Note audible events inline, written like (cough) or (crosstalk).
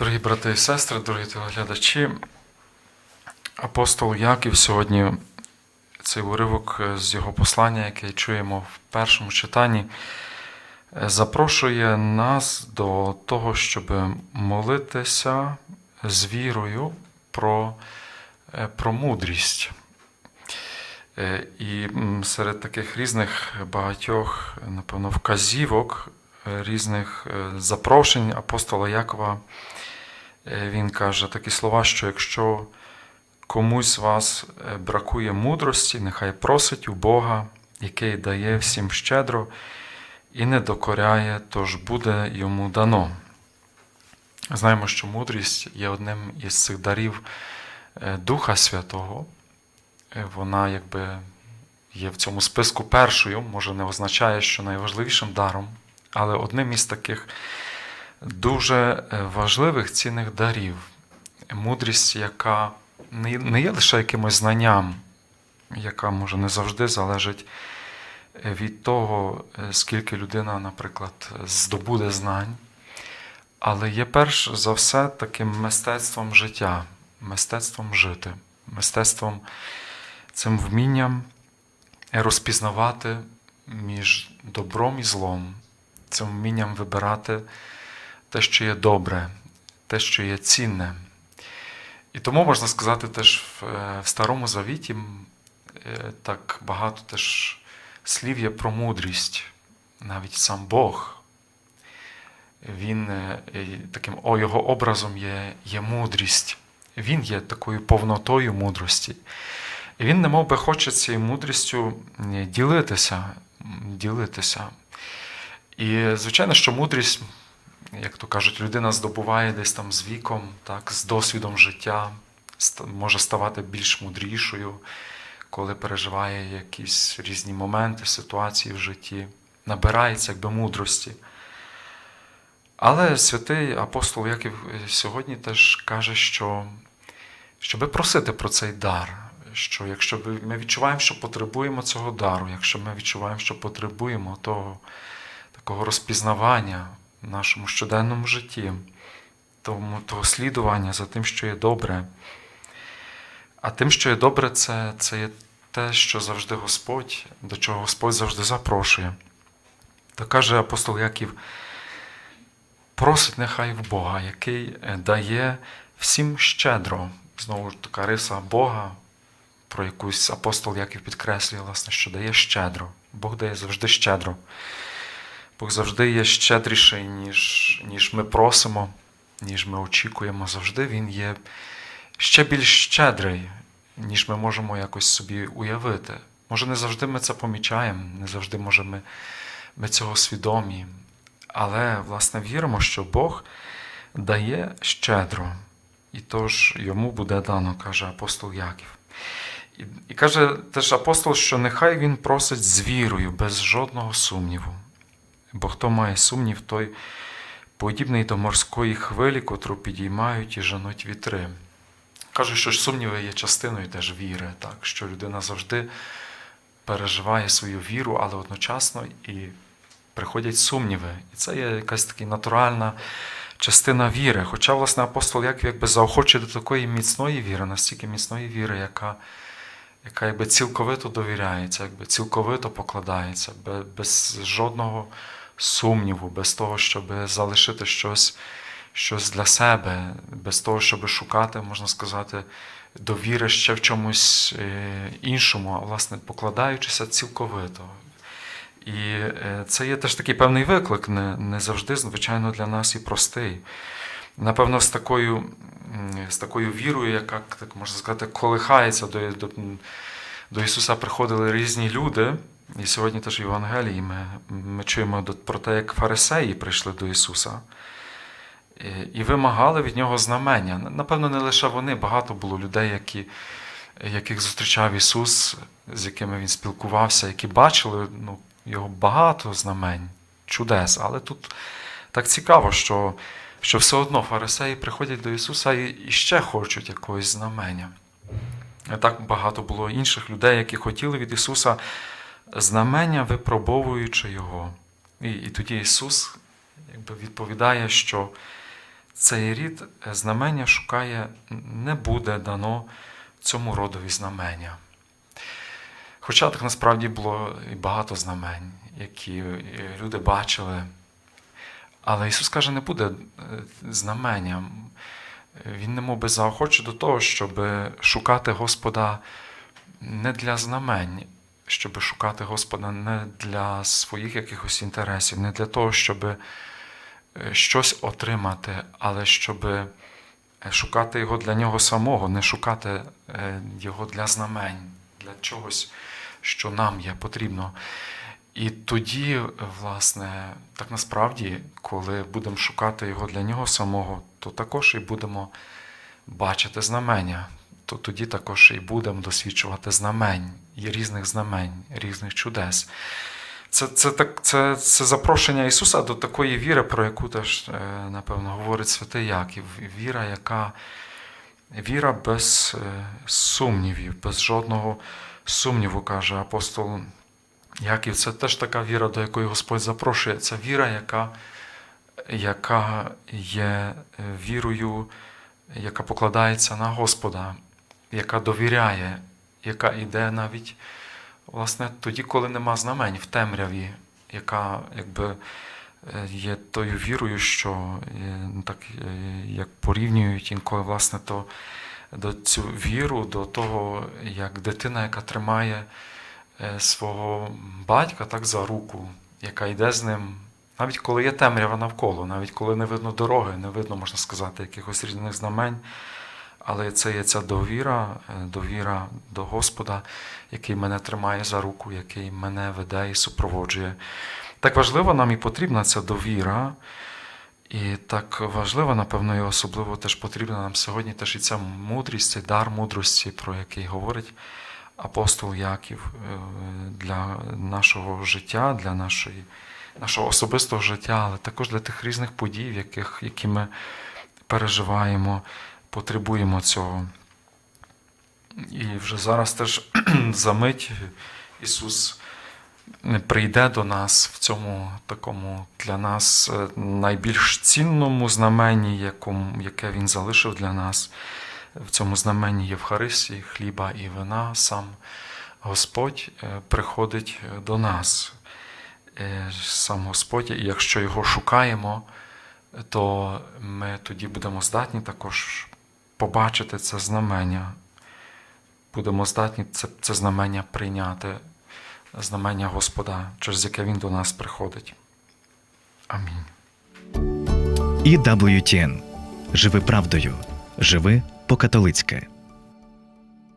Дорогі брати і сестри, дорогі телеглядачі, апостол Яків сьогодні цей уривок з його послання, який чуємо в першому читанні, запрошує нас до того, щоб молитися з вірою про, про мудрість. Е, І серед таких різних багатьох, напевно, вказівок, е, різних е, запрошень апостола Якова, е, він каже такі слова, що якщо комусь з вас е, бракує мудрості, нехай просить у Бога, який дає всім щедро і не докоряє, тож буде йому дано. Знаємо, що мудрість є одним із цих дарів е, Духа Святого. Е, Вона якби є в цьому списку першою, може не означає, що найважливішим даром, але одним із таких дуже е, важливих цінних дарів. Мудрість, яка не є лише якимось знанням, яка може не завжди залежить е, від того, е, скільки людина, наприклад, здобуде знань, але є перш за все таким мистецтвом життя, мистецтвом жити, мистецтвом цим вмінням розпізнавати між добром і злом, цим вмінням вибирати те, що є добре, те, що є цінне. І тому можна сказати, теж в, е, Старому Завіті е, так багато теж слів є про мудрість, навіть сам Бог. Він е, таким о, його образом є, є мудрість. Він є такою повнотою мудрості. І він немов би хоче цією мудрістю ділитися, ділитися. І, звичайно, що мудрість, як то кажуть, людина здобуває десь там з віком, так, з досвідом життя, може ставати більш мудрішою, коли переживає якісь різні моменти, ситуації в житті, набирається якби мудрості. Але святий апостол Яків е, сьогодні теж каже, що щоби просити про цей дар, що якщо ми відчуваємо, що потребуємо цього дару, якщо ми відчуваємо, що потребуємо того такого розпізнавання нашому щоденному житті, тому, того слідування за тим, що є добре. А тим, що є добре, це, це є те, що завжди Господь, до чого Господь завжди запрошує. То каже апостол Яків, просить нехай в Бога, який е, дає всім щедро. Знову ж така риса Бога, про якусь апостол Яків підкреслює, власне, що дає щедро. Бог дає завжди щедро. Бог завжди є щедріший, ніж, ніж ми просимо, ніж ми очікуємо. Завжди Він є ще більш щедрий, ніж ми можемо якось собі уявити. Може, не завжди ми це помічаємо, не завжди може ми, ми цього свідомі. Але, власне, віримо, що Бог дає щедро, і тож йому буде дано, каже апостол Яків. І, каже теж апостол, що нехай він просить з вірою, без жодного сумніву. Бо хто має сумнів, той подібний до морської хвилі, котру підіймають і жануть вітри. Кажуть, що ж сумніви є частиною теж віри, так? що людина завжди переживає свою віру, але одночасно і приходять сумніви. І це є якась така натуральна частина віри. Хоча, власне, апостол Яків якби заохочує до такої міцної віри, настільки міцної віри, яка, яка якби цілковито довіряється, якби цілковито покладається, без жодного сумніву, без того, щоб залишити щось, щось для себе, без того, щоб шукати, можна сказати, довіри ще в чомусь е, іншому, а власне покладаючися цілковито. І е, це є теж такий певний виклик, не, не завжди, звичайно, для нас і простий. Напевно, з такою, з такою вірою, яка, так можна сказати, колихається до, до, до Ісуса приходили різні люди. І сьогодні теж в Євангелії ми, ми чуємо про те, як фарисеї прийшли до Ісуса і вимагали від Нього знамення. Напевно, не лише вони, багато було людей, які, яких зустрічав Ісус, з якими Він спілкувався, які бачили ну, Його багато знамень, чудес. Але тут так цікаво, що, що все одно фарисеї приходять до Ісуса і, і ще хочуть якогось знамення. Так багато було інших людей, які хотіли від Ісуса знамення, випробовуючи Його. І, і тоді Ісус якби, відповідає, що цей рід е, знамення шукає, не буде дано цьому родові знамення. Хоча так насправді було і багато знамень, які е, люди бачили. Але Ісус каже, не буде е, знаменням. Він немов би заохоче до того, щоб шукати Господа не для знамень, щоб шукати Господа не для своїх якихось інтересів, не для того, щоб е, щось отримати, але щоб е, шукати його для нього самого, не шукати е, його для знамень, для чогось, що нам є потрібно. І тоді, власне, так насправді, коли будемо шукати його для нього самого, то також і будемо бачити знамення. То тоді також і будемо досвідчувати знамень, і різних знамень, різних чудес. Це, це, так, це, це запрошення Ісуса до такої віри, про яку теж, е, напевно, говорить святий Яків. Віра, яка віра без е, сумнівів, без жодного сумніву, каже апостол Яків. Це теж така віра, до якої Господь запрошує. Це віра, яка, яка є е, вірою, яка покладається на Господа, яка довіряє, яка йде навіть власне тоді, коли нема знамень в темряві, яка якби е, є тою вірою, що е, ну, так е, як порівнюють інколи, власне, то до цю віру, до того, як дитина, яка тримає свого батька так за руку, яка йде з ним, навіть коли є темрява навколо, навіть коли не видно дороги, не видно, можна сказати, якихось різних знамень. Але це є ця довіра, е, довіра до Господа, який мене тримає за руку, який мене веде і супроводжує. Так важлива нам і потрібна ця довіра, і так важливо, напевно, і особливо теж потрібна нам сьогодні теж і ця мудрість, цей дар мудрості, про який говорить апостол Яків е, для нашого життя, для нашої, нашого особистого життя, але також для тих різних подій, яких, які ми переживаємо, потребуємо цього. І вже зараз теж (clears throat) за мить Ісус прийде до нас в цьому такому для нас е, найбільш цінному знаменні, яке Він залишив для нас. В цьому знаменні Євхаристії, хліба і вина, сам Господь е, приходить до нас. Е, Сам Господь, і якщо його шукаємо, то ми тоді будемо здатні також побачити це знамення. Будемо здатні це, це знамення прийняти, знамення Господа, через яке Він до нас приходить. Амінь. І WTN. Живи правдою. Живи по-католицьки.